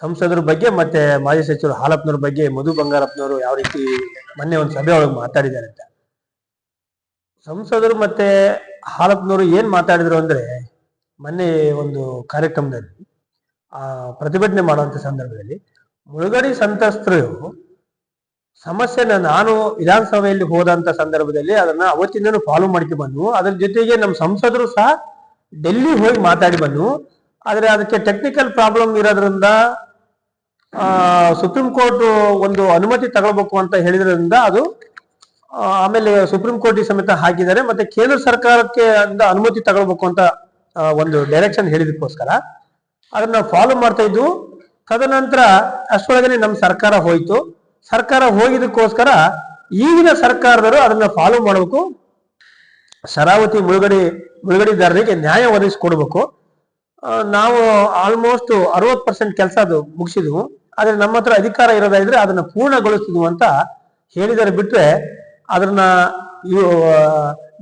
ಸಂಸದರ ಬಗ್ಗೆ ಮತ್ತೆ ಮಾಜಿ ಸಚಿವರು ಹಾಲಪ್ಪನವ್ರ ಬಗ್ಗೆ ಮಧು ಬಂಗಾರಪ್ಪನವರು ಯಾವ ರೀತಿ ಮೊನ್ನೆ ಒಂದು ಸಭೆ ಒಳಗೆ ಮಾತಾಡಿದ್ದಾರೆ ಅಂತ. ಸಂಸದರು ಮತ್ತೆ ಹಾಲಪ್ಪನವರು ಏನ್ ಮಾತಾಡಿದ್ರು ಅಂದ್ರೆ ಮೊನ್ನೆ ಒಂದು ಕಾರ್ಯಕ್ರಮದಲ್ಲಿ, ಆ, ಪ್ರತಿಭಟನೆ ಮಾಡುವಂತ ಸಂದರ್ಭದಲ್ಲಿ ಮುಳುಗಡಿ ಸಂತ್ರಸ್ತರು ಸಮಸ್ಯೆನ ನಾನು ವಿಧಾನಸಭೆಯಲ್ಲಿ ಹೋದಂತ ಸಂದರ್ಭದಲ್ಲಿ ಅದನ್ನ ಅವತ್ತಿಂದನೂ ಫಾಲೋ ಮಾಡ್ಕೊಂಡು ಬಂದು, ಅದ್ರ ಜೊತೆಗೆ ನಮ್ಮ ಸಂಸದರು ಸಹ ಡೆಲ್ಲಿ ಹೋಗಿ ಮಾತಾಡಿ ಬಂದು, ಆದ್ರೆ ಅದಕ್ಕೆ ಟೆಕ್ನಿಕಲ್ ಪ್ರಾಬ್ಲಮ್ ಇರೋದ್ರಿಂದ ಸುಪ್ರೀಂ ಕೋರ್ಟ್ ಒಂದು ಅನುಮತಿ ತಗೊಳ್ಬೇಕು ಅಂತ ಹೇಳಿದ್ರಿಂದ ಅದು ಆಮೇಲೆ ಸುಪ್ರೀಂ ಕೋರ್ಟ್ ಸಮೇತ ಹಾಕಿದ್ದಾರೆ. ಮತ್ತೆ ಕೇಂದ್ರ ಸರ್ಕಾರಕ್ಕೆ ಅಂದ ಅನುಮತಿ ತಗೊಳ್ಬೇಕು ಅಂತ ಒಂದು ಡೈರೆಕ್ಷನ್ ಹೇಳಿದಕ್ಕೋಸ್ಕರ ಅದನ್ನ ಫಾಲೋ ಮಾಡ್ತಾ ಇದ್ವು ತದನಂತರ ಅಷ್ಟೊಳಗನೆ ನಮ್ಮ ಸರ್ಕಾರ ಹೋಯ್ತು. ಸರ್ಕಾರ ಹೋಗಿದ್ದಕ್ಕೋಸ್ಕರ ಈಗಿನ ಸರ್ಕಾರದವರು ಅದನ್ನ ಫಾಲೋ ಮಾಡಬೇಕು. ಶರಾವತಿ ಮುಳುಗಡೆ ಮುಳುಗಡೆದಾರರಿಗೆ ನ್ಯಾಯ ಒದಗಿಸ್ಕೊಡ್ಬೇಕು. ನಾವು ಆಲ್ಮೋಸ್ಟ್ ಅರವತ್ ಪರ್ಸೆಂಟ್ ಕೆಲಸ ಅದು ಮುಗಿಸಿದ್ವು. ಆದ್ರೆ ನಮ್ಮ ಹತ್ರ ಅಧಿಕಾರ ಇರೋದಾದ್ರೆ ಅದನ್ನ ಪೂರ್ಣಗೊಳಿಸಿದ್ವು ಅಂತ ಹೇಳಿದರೆ ಬಿಟ್ರೆ ಅದನ್ನ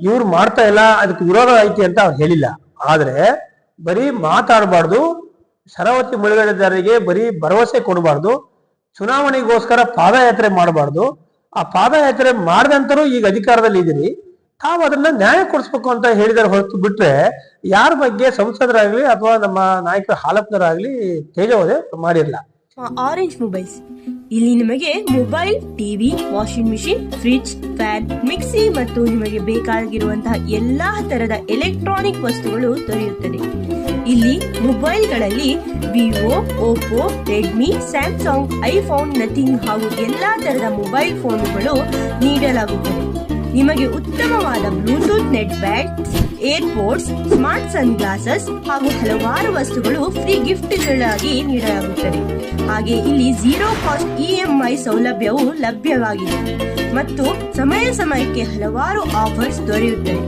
ಇವ್ರು ಮಾಡ್ತಾ ಇಲ್ಲ, ಅದಕ್ಕೆ ವಿರೋಧ ಐತಿ ಅಂತ ಅವ್ರು ಹೇಳಿಲ್ಲ. ಆದ್ರೆ ಬರೀ ಮಾತಾಡಬಾರ್ದು, ಶರಾವತಿ ಮುಳುಗಡೆದಾರರಿಗೆ ಬರೀ ಭರವಸೆ ಕೊಡಬಾರ್ದು, ಚುನಾವಣೆಗೋಸ್ಕರ ಪಾದಯಾತ್ರೆ ಮಾಡಬಾರ್ದು. ಆ ಪಾದಯಾತ್ರೆ ಮಾಡಿದಂತರೂ ಈಗ ಅಧಿಕಾರದಲ್ಲಿ ಇದೀರಿ ತಾವು ಅದನ್ನ ನ್ಯಾಯ ಕೊಡಿಸ್ಬೇಕು ಅಂತ ಹೇಳಿದಾರೆ ಹೊರತು ಬಿಟ್ರೆ ಯಾರ ಬಗ್ಗೆ ಸಂಸದರಾಗ್ಲಿ ಅಥವಾ ನಮ್ಮ ನಾಯಕರ ಹಾಲಪ್ಪನರಾಗ್ಲಿ ತೇಜವದೆ ಮಾಡಿರಲ್ಲ. ಆರೆಂಜ್ ಮೊಬೈಲ್ಸ್ ಇಲ್ಲಿ ನಿಮಗೆ mobile TV washing machine fridge fan mixie ಮತ್ತು ನಿಮಗೆ ಬೇಕಾಗಿರುವಂತಹ ಎಲ್ಲಾ ತರದ ಎಲೆಕ್ಟ್ರಾನಿಕ್ ವಸ್ತುಗಳು ದೊರೆಯುತ್ತದೆ. ಇಲ್ಲಿ ಮೊಬೈಲ್ಗಳಲ್ಲಿ Vivo Oppo Redmi Samsung iPhone Nothing ಹಾಗೂ ಎಲ್ಲಾ ತರದ ಮೊಬೈಲ್ ಫೋನುಗಳು ನೀಡಲಾಗುತ್ತದೆ. ನಿಮಗೆ ಉತ್ತಮವಾದ ಬ್ಲೂಟೂತ್ ನೆಟ್ ಬ್ಯಾಗ್ ಏರ್ಪೋರ್ಟ್ಸ್, ಸ್ಮಾರ್ಟ್ ಸನ್ ಗ್ಲಾಸಸ್ ಹಾಗೂ ಹಲವಾರು ವಸ್ತುಗಳು ಫ್ರೀ ಗಿಫ್ಟ್ಗಳಾಗಿ ನೀಡಲಾಗುತ್ತದೆ. ಹಾಗೆ ಇಲ್ಲಿ ಝೀರೋ ಕಾಸ್ಟ್ ಇಎಂಐ ಸೌಲಭ್ಯವು ಲಭ್ಯವಾಗಿದೆ ಮತ್ತು ಸಮಯ ಸಮಯಕ್ಕೆ ಹಲವಾರು ಆಫರ್ಸ್ ದೊರೆಯುತ್ತವೆ.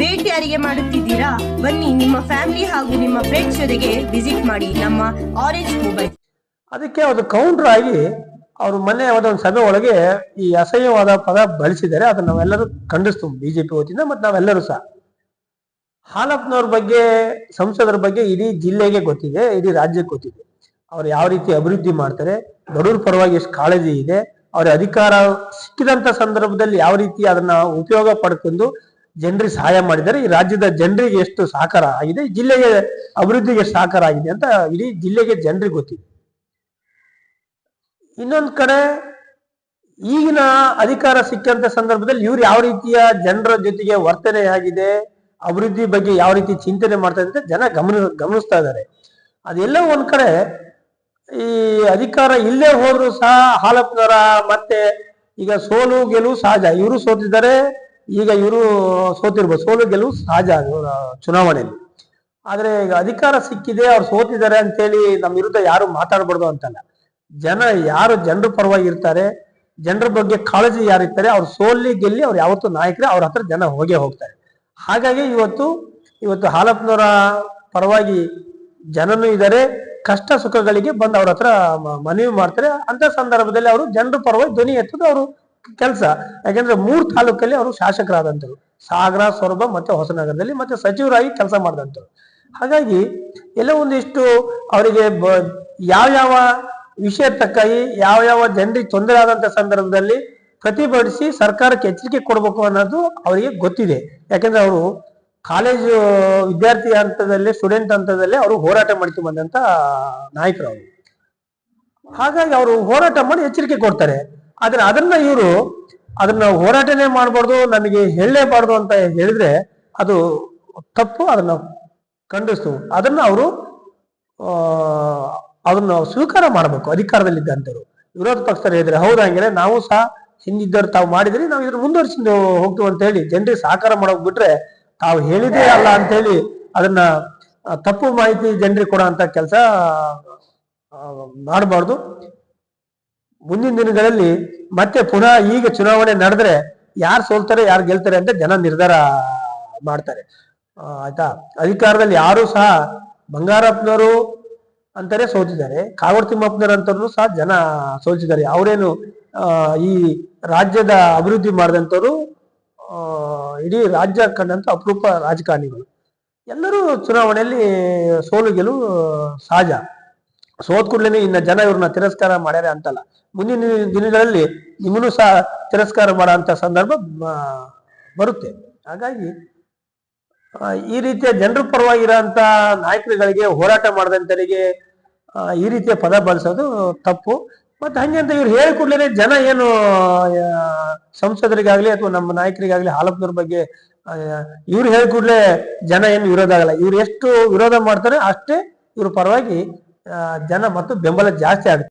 ಭೇಟಿ ಯಾರಿಗೆ ಮಾಡುತ್ತಿದ್ದೀರಾ? ಬನ್ನಿ ನಿಮ್ಮ ಫ್ಯಾಮಿಲಿ ಹಾಗೂ ನಿಮ್ಮ ಫ್ರೆಂಡ್ಸ್ ಜೊತೆಗೆ ವಿಸಿಟ್ ಮಾಡಿ ನಮ್ಮ ಆರೆಂಜ್ ಮೊಬೈಲ್. ಅದಕ್ಕೆ ಅದು ಕೌಂಟರ್ ಆಗಿ ಅವರು ಮೊನ್ನೆ ಯಾವುದೋ ಒಂದು ಸಭೆ ಒಳಗೆ ಈ ಅಸಹ್ಯವಾದ ಪದ ಬಳಸಿದ್ದಾರೆ ಅದನ್ನ ನಾವೆಲ್ಲರೂ ಖಂಡಿಸ್ತೀವಿ ಬಿಜೆಪಿ ವತಿಯಿಂದ, ಮತ್ತೆ ನಾವೆಲ್ಲರೂ ಸಹ. ಹಾಲಪ್ಪನವ್ರ ಬಗ್ಗೆ, ಸಂಸದರ ಬಗ್ಗೆ ಇಡೀ ಜಿಲ್ಲೆಗೆ ಗೊತ್ತಿದೆ, ಇಡೀ ರಾಜ್ಯಕ್ಕೆ ಗೊತ್ತಿದೆ. ಅವ್ರು ಯಾವ ರೀತಿ ಅಭಿವೃದ್ಧಿ ಮಾಡ್ತಾರೆ, ಬಡವ್ರ ಪರವಾಗಿ ಎಷ್ಟು ಕಾಳಜಿ ಇದೆ, ಅವ್ರ ಅಧಿಕಾರ ಸಿಕ್ಕಿದಂತ ಸಂದರ್ಭದಲ್ಲಿ ಯಾವ ರೀತಿ ಅದನ್ನ ಉಪಯೋಗ ಪಡ್ಕೊಂಡು ಜನರಿಗೆ ಸಹಾಯ ಮಾಡಿದ್ದಾರೆ ಈ ರಾಜ್ಯದ ಜನರಿಗೆ ಎಷ್ಟು ಸಹಕಾರ ಆಗಿದೆ, ಜಿಲ್ಲೆಗೆ ಅಭಿವೃದ್ಧಿಗೆ ಸಹಕಾರ ಆಗಿದೆ ಅಂತ ಇಡೀ ಜಿಲ್ಲೆಗೆ ಜನರಿಗೆ ಗೊತ್ತಿದೆ. ಇನ್ನೊಂದ್ ಕಡೆ ಈಗಿನ ಅಧಿಕಾರ ಸಿಕ್ಕಂತ ಸಂದರ್ಭದಲ್ಲಿ ಇವ್ರು ಯಾವ ರೀತಿಯ ಜನರ ಜೊತೆಗೆ ವರ್ತನೆ ಆಗಿದೆ, ಅಭಿವೃದ್ಧಿ ಬಗ್ಗೆ ಯಾವ ರೀತಿ ಚಿಂತನೆ ಮಾಡ್ತಾ ಜನ ಗಮನ, ಗಮನಿಸ್ತಾ ಇದ್ದಾರೆ. ಅದೆಲ್ಲ ಒಂದ್ ಕಡೆ ಈ ಅಧಿಕಾರ ಇಲ್ಲೇ ಹೋದ್ರು ಸಹ ಹಾಲಪ್ಪನವರ ಮತ್ತೆ ಈಗ ಸೋಲು ಗೆಲುವು ಸಹಜ. ಇವರು ಸೋತಿದ್ದಾರೆ, ಈಗ ಇವರು ಸೋತಿರ್ಬೋದು. ಸೋಲು ಗೆಲುವು ಸಹಜ ಚುನಾವಣೆಯಲ್ಲಿ. ಆದ್ರೆ ಈಗ ಅಧಿಕಾರ ಸಿಕ್ಕಿದೆ, ಅವ್ರು ಸೋತಿದ್ದಾರೆ ಅಂತೇಳಿ ನಮ್ಮ ವಿರುದ್ಧ ಯಾರು ಮಾತಾಡ್ಬಾರ್ದು ಅಂತಲ್ಲ. ಜನ ಯಾರು ಜನರ ಪರವಾಗಿ ಇರ್ತಾರೆ, ಜನರ ಬಗ್ಗೆ ಕಾಳಜಿ ಯಾರು ಇರ್ತಾರೆ, ಅವ್ರು ಸೋಲಿ ಗೆಲ್ಲಿ ಅವ್ರು ಯಾವತ್ತೂ ನಾಯಕರೇ, ಅವ್ರ ಹತ್ರ ಜನ ಹೋಗೇ ಹೋಗ್ತಾರೆ. ಹಾಗಾಗಿ ಇವತ್ತು ಇವತ್ತು ಹಾಲಪ್ಪನವರ ಪರವಾಗಿ ಜನನು ಇದ್ದಾರೆ, ಕಷ್ಟ ಸುಖಗಳಿಗೆ ಬಂದು ಅವ್ರ ಹತ್ರ ಮನವಿ ಮಾಡ್ತಾರೆ. ಅಂತ ಸಂದರ್ಭದಲ್ಲಿ ಅವರು ಜನರ ಪರವಾಗಿ ಧ್ವನಿ ಎತ್ತದ ಅವರು ಕೆಲಸ. ಯಾಕಂದ್ರೆ ಮೂರು ತಾಲೂಕಲ್ಲಿ ಅವರು ಶಾಸಕರಾದಂಥರು ಸಾಗರ, ಸೊರಬ ಮತ್ತೆ ಹೊಸನಗರದಲ್ಲಿ ಮತ್ತೆ ಸಚಿವರಾಗಿ ಕೆಲಸ ಮಾಡಿದಂಥರು ಹಾಗಾಗಿ ಎಲ್ಲ ಒಂದಿಷ್ಟು ಅವರಿಗೆ ಯಾವ ಯಾವ್ಯಾವ ವಿಷಯ ತಕ್ಕಾಗಿ ಯಾವ ಯಾವ ಜನರಿಗೆ ತೊಂದರೆ ಆದಂತ ಸಂದರ್ಭದಲ್ಲಿ ಪ್ರತಿಭಟಿಸಿ ಸರ್ಕಾರಕ್ಕೆ ಎಚ್ಚರಿಕೆ ಕೊಡಬೇಕು ಅನ್ನೋದು ಅವರಿಗೆ ಗೊತ್ತಿದೆ. ಯಾಕಂದ್ರೆ ಅವರು ಕಾಲೇಜು ವಿದ್ಯಾರ್ಥಿ ಹಂತದಲ್ಲಿ ಸ್ಟೂಡೆಂಟ್ ಹಂತದಲ್ಲಿ ಅವರು ಹೋರಾಟ ಮಾಡ್ಕೊಂಡು ಬಂದಂತ ನಾಯಕರು ಅವರು. ಹಾಗಾಗಿ ಅವರು ಹೋರಾಟ ಮಾಡಿ ಎಚ್ಚರಿಕೆ ಕೊಡ್ತಾರೆ. ಆದ್ರೆ ಅದನ್ನ ಇವರು ಅದನ್ನ ಹೋರಾಟನೇ ಮಾಡಬಾರ್ದು, ನಮಗೆ ಹೇಳಲೇಬಾರ್ದು ಅಂತ ಹೇಳಿದ್ರೆ ಅದು ತಪ್ಪು, ಅದನ್ನ ಖಂಡಿಸ್ತು. ಅದನ್ನ ಅವರು ಆ ನಾವು ಸ್ವೀಕಾರ ಮಾಡಬೇಕು, ಅಧಿಕಾರದಲ್ಲಿದ್ದಂಥವ್ರು. ವಿರೋಧ ಪಕ್ಷದ ಹೇಳಿದ್ರೆ, ಹೌದಾ ನಾವು ಸಹ ಹಿಂದಿದ್ದವ್ರು ತಾವು ಮಾಡಿದ್ರಿ, ನಾವು ಇದ್ರ ಮುಂದುವರಿಸಿದ್ದು ಹೋಗ್ತೀವಿ ಅಂತ ಹೇಳಿ ಜನರಿಗೆ ಸಹಕಾರ ಮಾಡೋಕ್ ಬಿಟ್ರೆ ತಾವು ಹೇಳಿದೇ ಅಲ್ಲ ಅಂತ ಹೇಳಿ ಅದನ್ನ ತಪ್ಪು ಮಾಹಿತಿ ಜನರಿಗೆ ಕೊಡೋ ಅಂತ ಕೆಲಸ ಮಾಡಬಾರ್ದು. ಮುಂದಿನ ದಿನಗಳಲ್ಲಿ ಮತ್ತೆ ಪುನಃ ಈಗ ಚುನಾವಣೆ ನಡೆದ್ರೆ ಯಾರು ಸೋಲ್ತಾರೆ, ಯಾರು ಗೆಲ್ತಾರೆ ಅಂತ ಜನ ನಿರ್ಧಾರ ಮಾಡ್ತಾರೆ. ಆಯ್ತಾ? ಅಧಿಕಾರದಲ್ಲಿ ಯಾರು ಸಹ ಬಂಗಾರಪ್ಪನವರು ಅಂತಾನೆ ಸೋತಿದ್ದಾರೆ. ಕಾವಡ್ ತಿಮ್ಮಪ್ಪನವರಂತವ್ರು ಸಹ ಜನ ಸೋಲ್ಸಿದ್ದಾರೆ. ಅವರೇನು ಈ ರಾಜ್ಯದ ಅಭಿವೃದ್ಧಿ ಮಾಡಿದಂಥವ್ರು ಇಡೀ ರಾಜ್ಯ ಕಂಡಂತ ಅಪರೂಪ ರಾಜಕಾರಣಿಗಳು. ಎಲ್ಲರೂ ಚುನಾವಣೆಯಲ್ಲಿ ಸೋಲು ಗೆಲುವು ಸಹಜ. ಸೋತ್ ಕೂಡಲೇ ಇನ್ನ ಜನ ಇವ್ರನ್ನ ತಿರಸ್ಕಾರ ಮಾಡ್ಯಾರ ಅಂತಲ್ಲ. ಮುಂದಿನ ದಿನಗಳಲ್ಲಿ ನಿಮ್ಮನ್ನು ಸಹ ತಿರಸ್ಕಾರ ಮಾಡೋ ಅಂತ ಸಂದರ್ಭ ಬರುತ್ತೆ. ಹಾಗಾಗಿ ಈ ರೀತಿಯ ಜನರ ಪರವಾಗಿರೋಂಥ ನಾಯಕರುಗಳಿಗೆ ಹೋರಾಟ ಮಾಡಿದಂತರಿಗೆ ಈ ರೀತಿಯ ಪದ ಬಳಸೋದು ತಪ್ಪು. ಮತ್ತೆ ಹಂಗೆ ಅಂತ ಇವ್ರು ಹೇಳಿ ಜನ ಏನು ಸಂಸದರಿಗಾಗ್ಲಿ ಅಥವಾ ನಮ್ಮ ನಾಯಕರಿಗಾಗ್ಲಿ ಹಾಲಪ್ಪನವ್ರ ಬಗ್ಗೆ ಇವ್ರು ಹೇಳಿ ಜನ ಏನು ವಿರೋಧ ಆಗಲ್ಲ. ಇವ್ರು ಎಷ್ಟು ವಿರೋಧ ಮಾಡ್ತಾರೆ ಅಷ್ಟೇ ಇವ್ರ ಪರವಾಗಿ ಜನ ಮತ್ತು ಬೆಂಬಲ ಜಾಸ್ತಿ ಆಗುತ್ತೆ.